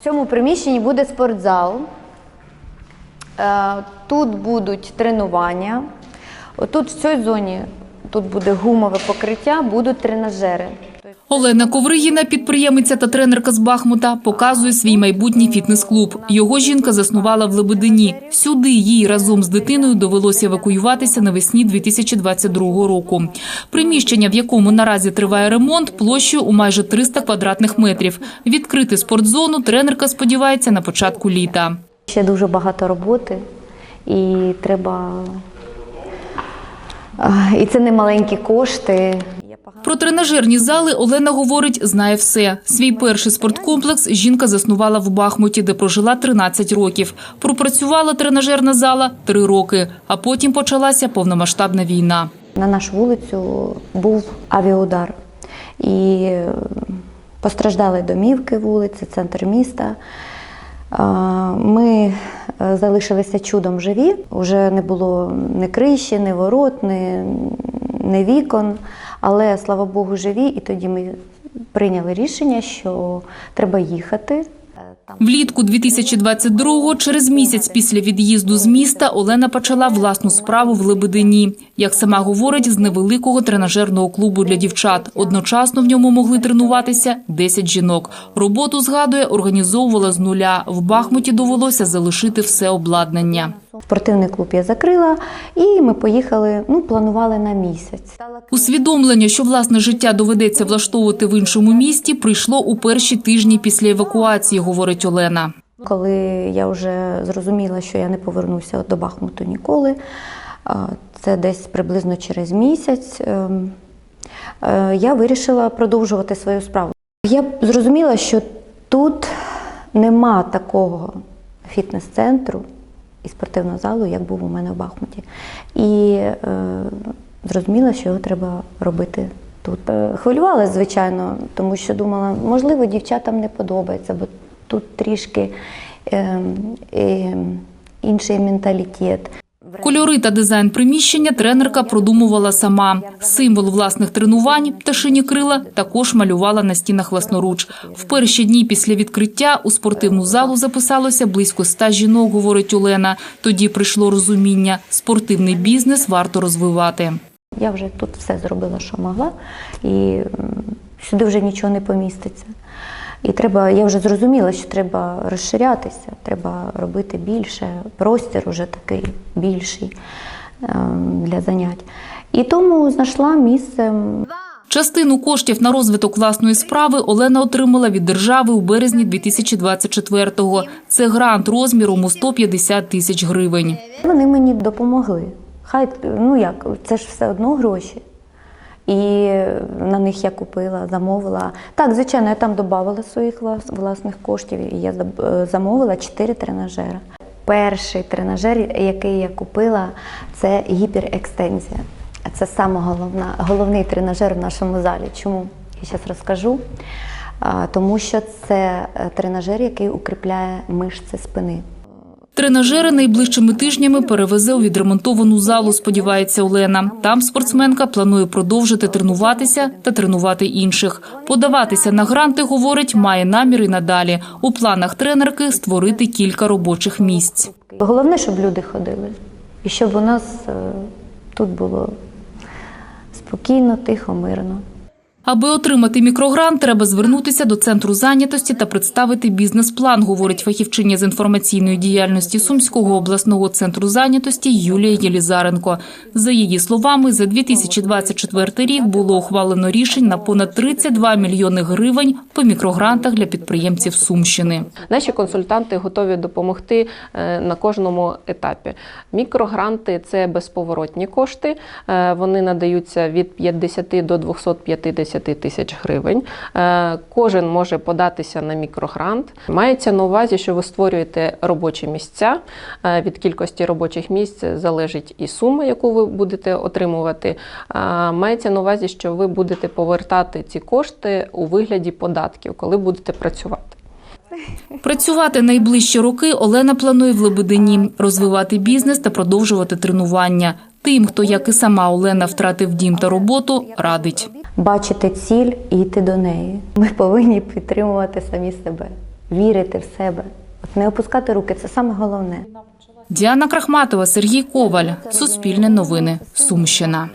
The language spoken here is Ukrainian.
В цьому приміщенні буде спортзал. Е, Тут будуть тренування. Тут в цій зоні тут буде гумове покриття, будуть тренажери. Олена Ковригіна, підприємиця та тренерка з Бахмута, показує свій майбутній фітнес-клуб. Його жінка заснувала в Лебедині. Сюди їй разом з дитиною довелося евакуюватися навесні 2022 року. Приміщення, в якому наразі триває ремонт, площею у майже 300 квадратних метрів. Відкрити спортзону тренерка сподівається на початку літа. Ще дуже багато роботи, і треба. І це не маленькі кошти. Про тренажерні зали Олена говорить, знає все. Свій перший спорткомплекс жінка заснувала в Бахмуті, де прожила 13 років. Пропрацювала тренажерна зала – 3 роки, а потім почалася повномасштабна війна. На нашу вулицю був авіаудар. І е, постраждали домівки вулиці, центр міста. Ми е, залишилися чудом живі. Уже не було ні криші, ні ворот, ні, ні вікон. Але слава Богу, живі. І тоді ми прийняли рішення, що треба їхати. Влітку 2022-го, через місяць після від'їзду з міста, Олена почала власну справу в Лебедині. Як сама говорить, з невеликого тренажерного клубу для дівчат. Одночасно в ньому могли тренуватися 10 жінок. Роботу, згадує, організовувала з нуля. В Бахмуті довелося залишити все обладнання. Спортивний клуб я закрила, і ми поїхали. Ну, планували на місяць. Усвідомлення, що власне життя доведеться влаштовувати в іншому місті, прийшло у перші тижні після евакуації, говорить Олена. Коли я вже зрозуміла, що я не повернуся до Бахмуту ніколи, це десь приблизно через місяць, ем, е, я вирішила продовжувати свою справу. Я зрозуміла, що тут нема такого фітнес-центру і спортивного залу, як був у мене в Бахмуті. І е, зрозуміла, що його треба робити тут. Е, Хвилювалася, звичайно, тому що думала, можливо, дівчатам не подобається, бо тут трішки е, е, інший менталітет. Кольори та дизайн приміщення тренерка продумувала сама. Символ власних тренувань пташині крила також малювала на стінах власноруч. В перші дні після відкриття у спортивну залу записалося близько ста жінок, говорить Олена. Тоді прийшло розуміння – спортивний бізнес варто розвивати. Я вже тут все зробила, що могла, і сюди вже нічого не поміститься. І треба, я вже зрозуміла, що треба розширятися, треба робити більше, простір уже такий більший ем, для занять. І тому знайшла місце. Частину коштів на розвиток власної справи Олена отримала від держави у березні 2024-го. Це грант розміром у 150 тисяч гривень. Вони мені допомогли. Хай ну як, це ж все одно гроші. І на них я купила, замовила. Так, звичайно, я там додавала своїх власних коштів, і я е, замовила чотири тренажери. Перший тренажер, який я купила, це гіперекстензія. Це саме головний тренажер в нашому залі. Чому? Я зараз розкажу. Тому що це е, тренажер, який укріпляє мишці спини. Тренажери найближчими тижнями перевезе у відремонтовану залу, сподівається Олена. Там спортсменка планує продовжити тренуватися та тренувати інших. Подаватися на гранти, говорить, має намір і надалі. У планах тренерки створити кілька робочих місць. Головне, щоб люди ходили, і щоб у нас е, тут було спокійно, тихо, мирно. Аби отримати мікрогрант, треба звернутися до центру зайнятості та представити бізнес-план, говорить фахівчиня з інформаційної діяльності Сумського обласного центру зайнятості Юлія Єлізаренко. За її словами, за 2024 рік було ухвалено рішень на понад 32 мільйони гривень по мікрогрантах для підприємців Сумщини. Наші консультанти готові допомогти е, на кожному етапі. Мікрогранти це безповоротні кошти. Е, Вони надаються від 50 до 250 тисяч гривень. Е, Кожен може податися на мікрогрант. Мається на увазі, що ви створюєте робочі місця. Е, Від кількості робочих місць залежить і сума, яку ви будете отримувати. Е, Мається на увазі, що ви будете повертати ці кошти у вигляді податків, коли будете працювати. Працювати найближчі роки Олена планує в Лебедині, розвивати бізнес та продовжувати тренування. Тим, хто, як і сама Олена, втратив дім та роботу, радить. Бачити ціль і йти до неї. Ми повинні підтримувати самі себе. вірити в себе, от не опускати руки це саме головне. Діана Крахматова, Сергій Коваль. Суспільне новини. Сумщина.